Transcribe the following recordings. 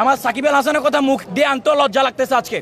আমার সাকিব আল হাসানের কথা মুখ দিয়ে আনতে লজ্জা লাগতেছে আজকে।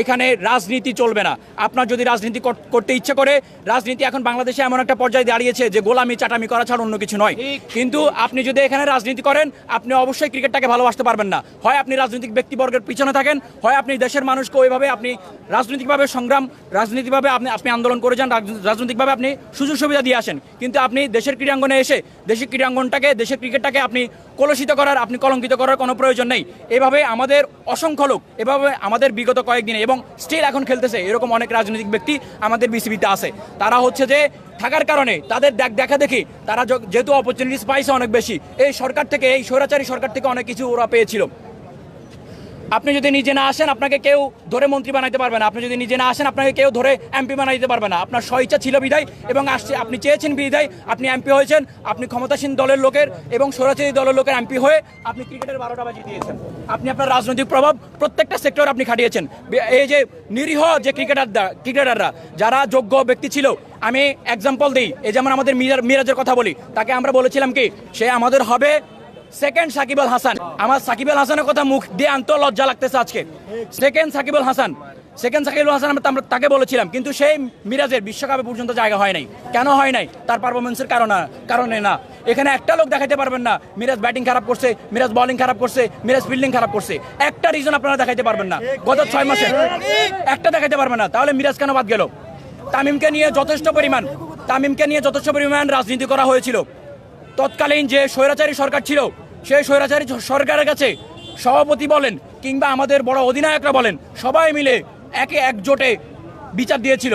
এখানে রাজনীতি চলবে না। আপনার যদি রাজনীতি করতে ইচ্ছে করে রাজনীতি এখন বাংলাদেশে এমন একটা পর্যায়ে দাঁড়িয়েছে যে গোলামি চাটামি করা ছাড়া অন্য কিছু নয়। কিন্তু আপনি যদি এখানে রাজনীতি করেন আপনি অবশ্যই ক্রিকেটটাকে ভালোবাসতে পারবেন না। হয় আপনি রাজনৈতিক ব্যক্তিবর্গের পিছনে থাকেন হয় আপনি দেশের মানুষকে ওইভাবে আপনি রাজনৈতিকভাবে সংগ্রাম রাজনীতিভাবে আপনি আপনি আন্দোলন করে যান রাজনৈতিকভাবে আপনি সুযোগ সুবিধা দিয়ে আসেন। কিন্তু আপনি দেশের ক্রীড়াঙ্গনে এসে দেশের ক্রীড়াঙ্গনটাকে দেশের ক্রিকেটটাকে আপনি কলুষিত করার আপনি কলঙ্কিত করার কোনো প্রয়োজন নেই। এভাবে আমাদের অসংখ্য লোক এভাবে আমাদের বিগত কয়েকদিনে এবং স্টিল এখন খেলতেছে। এরকম অনেক রাজনৈতিক ব্যক্তি আমাদের বিসিবিতে আছে। তারা হচ্ছে যে থাকার কারণে তাদের দেখ দেখা দেখি তারা যেহেতু অপরচুনিটিস পাইছে অনেক বেশি, এই সরকার থেকে, এই স্বৈরাচারী সরকার থেকে অনেক কিছু ওরা পেয়েছিল। আপনি যদি নিজে না আসেন, আপনাকে কেউ ধরে মন্ত্রী বানাইতে পারবে না। আপনি যদি নিজে না আসেন, আপনাকে কেউ ধরে এমপি বানাই দিতে পারবে না। আপনার স্বইচ্ছা ছিল বিদায় এবং আসছে, আপনি চেয়েছেন বিদায় আপনি এমপি হয়েছেন, আপনি ক্ষমতাসীন দলের লোকের এবং সরাসরি দলের লোকের এমপি হয়ে আপনি ক্রিকেটের বারোটা বাজি দিয়েছেন। আপনি আপনার রাজনৈতিক প্রভাব প্রত্যেকটা সেক্টর আপনি খাটিয়েছেন। এই যে নিরীহ যে ক্রিকেটার ক্রিকেটাররা, যারা যোগ্য ব্যক্তি ছিল, আমি এক্সাম্পল দিই। এই যেমন আমাদের মিরাজের কথা বলি, তাকে আমরা বলেছিলাম কি, সে আমাদের হবে সেকেন্ড সাকিব হাসান আমার সাকিব হাসানের কথা মুখ দিয়ে আনতে লজ্জা লাগতেছে আজকে। সেকেন্ড সাকিব হাসান সেকেন্ড সাকিব হাসান আমরা তাকে বলেছিলাম, কিন্তু সেই মিরাজের বিশ্বকাপে পর্যন্ত জায়গা হয় নাই। কেন হয় নাই? তার পারফরমেন্সের কারণে কারণে না। এখানে একটা লোক দেখাতে পারবেন না। মিরাজ ব্যাটিং খারাপ করছে, মিরাজ বোলিং খারাপ করছে, মিরাজ ফিল্ডিং খারাপ করছে। একটা রিজন আপনারা দেখাতে পারবেন না। গত ছয় মাসে একটা দেখাতে পারবেন না। তাহলে মিরাজ কেন বাদ গেল? তামিমকে নিয়ে যথেষ্ট পরিমাণ তামিমকে নিয়ে যথেষ্ট পরিমাণ রাজনীতি করা হয়েছিল। তৎকালীন যে স্বৈরাচারী সরকার ছিল, সেই স্বৈরাচারী সরকারের কাছে সভাপতি বলেন কিংবা আমাদের বড় অধিনায়করা বলেন, সবাই মিলে একে একজোটে বিচার দিয়েছিল।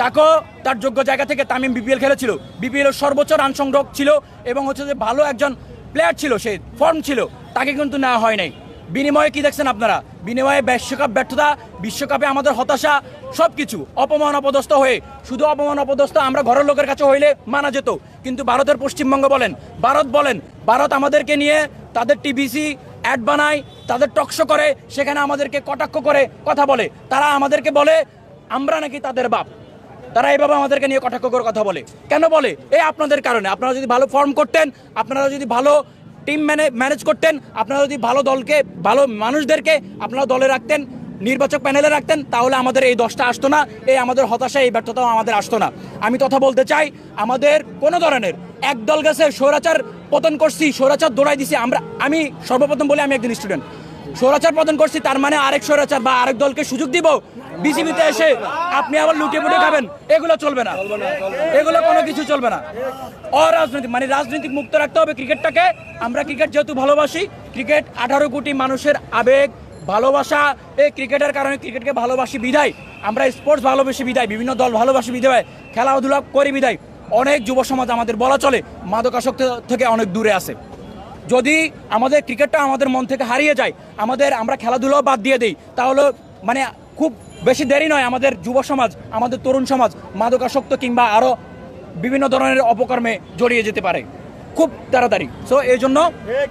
তাকেও তার যোগ্য জায়গা থেকে তামিম বিপিএল খেলেছিল। বিপিএলের সর্বোচ্চ রান সংগ্রহ ছিল এবং হচ্ছে যে ভালো একজন প্লেয়ার ছিল সে ফর্ম ছিল, তাকে কিন্তু নেওয়া হয় নাই। বিনিময়ে কি দেখছেন আপনারা? বিনিময়ে বিশ্বকাপ ব্যর্থতা, বিশ্বকাপে আমাদের হতাশা, সবকিছু অপমান অপদস্থ হয়ে, শুধু অপমান অপদস্থ আমরা ঘরের লোকের কাছে হইলে মানা যেত। কিন্তু ভারতের পশ্চিমবঙ্গ বলেন, ভারত বলেন, ভারত আমাদেরকে নিয়ে তাদের টিভিসি অ্যাড বানায়, তাদের টকশো করে, সেখানে আমাদেরকে কটাক্ষ করে কথা বলে। তারা আমাদেরকে বলে, আমরা নাকি তাদের বাপ। তারা এইভাবে আমাদেরকে নিয়ে কটাক্ষ করে কথা বলে। কেন বলে? এই আপনাদের কারণে। আপনারা যদি ভালো ফর্ম করতেন, আপনারা যদি ভালো টিম ম্যানে ম্যানেজ করতেন, আপনারা যদি ভালো দলকে, ভালো মানুষদেরকে আপনারা দলে রাখতেন, নির্বাচক প্যানেলে রাখতেন, তাহলে আমাদের এই দশটা আসতো না, এই আমাদের হতাশা, এই ব্যর্থতাও আমাদের আসতো না। আমি তথা বলতে চাই, আমাদের কোনো ধরনের এক দল গেছে, স্বৈরাচার পতন করছি, স্বৈরাচার দৌড়াই দিছি, আমরা আমি সর্বপ্রথম বলি আমি একজন স্টুডেন্ট। স্বৈরাচার পতন করছি, তার মানে আরেক স্বৈরাচার বা আরেক দলকে সুযোগ দিব বিসিবিতে এসে আপনি আবার লুটিয়ে পুটে খাবেন। এগুলো চলবে না। এগুলো কোনো কিছু চলবে না। অরাজনৈতিক মানে রাজনৈতিক মুক্ত রাখতে হবে ক্রিকেটটাকে। আমরা ক্রিকেট যেহেতু ভালোবাসি, ক্রিকেট আঠারো কোটি মানুষের আবেগ, ভালোবাসা। এই ক্রিকেটের কারণে ক্রিকেটকে ভালোবাসি বিদায় আমরা স্পোর্টস ভালোবাসি বিদায় বিভিন্ন দল ভালোবাসি বিদায় খেলাধুলা করি বিদায় অনেক যুব সমাজ আমাদের বলা চলে, মাদকাসক্ত থেকে অনেক দূরে আছে। যদি আমাদের ক্রিকেটটা আমাদের মন থেকে হারিয়ে যায়, আমাদের আমরা খেলাধুলাও বাদ দিয়ে দিই, তাহলে মানে খুব বেশি দেরি নয় আমাদের যুব সমাজ আমাদের তরুণ সমাজ মাদকাসক্ত কিংবা আরও বিভিন্ন ধরনের অপকর্মে জড়িয়ে যেতে পারে। খুব তাড়াতাড়ি। সো এই জন্য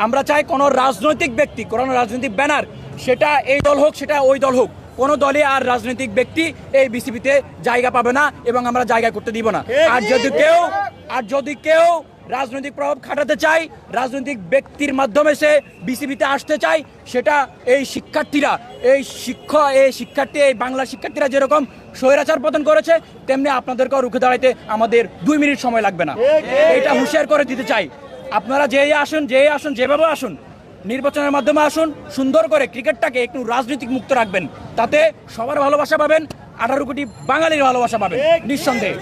আমরা চাই কোনো রাজনৈতিক ব্যক্তি কোনো রাজনৈতিক ব্যানার সেটা এই দল হোক সেটা ওই দল হোক কোনো দলে আর রাজনৈতিক ব্যক্তি এই বিসিবিতে জায়গা পাবে না এবং আমরা জায়গা করতে দিব না। আর যদি কেউ আর যদি কেউ রাজনৈতিক প্রভাব খাটাতে চাই, রাজনৈতিক ব্যক্তির মাধ্যমে সে বিসিবিতে আসতে চাই, সেটা এই শিক্ষার্থীরা, এই শিক্ষা, এই শিক্ষার্থী, এই বাংলা শিক্ষার্থীরা যেরকম স্বৈরাচার পতন করেছে, তেমনি আপনাদেরকেও রুখে দাঁড়াইতে আমাদের দুই মিনিট সময় লাগবে না। এটা হুঁশিয়ার করে দিতে চাই। আপনারা যেই আসুন যেই আসুন, যেভাবে আসুন, নির্বাচনের মাধ্যমে আসুন, সুন্দর করে ক্রিকেটটাকে একটু রাজনৈতিক মুক্ত রাখবেন। তাতে সবার ভালোবাসা পাবেন, আঠারো কোটি বাঙালির ভালোবাসা পাবেন, নিঃসন্দেহে।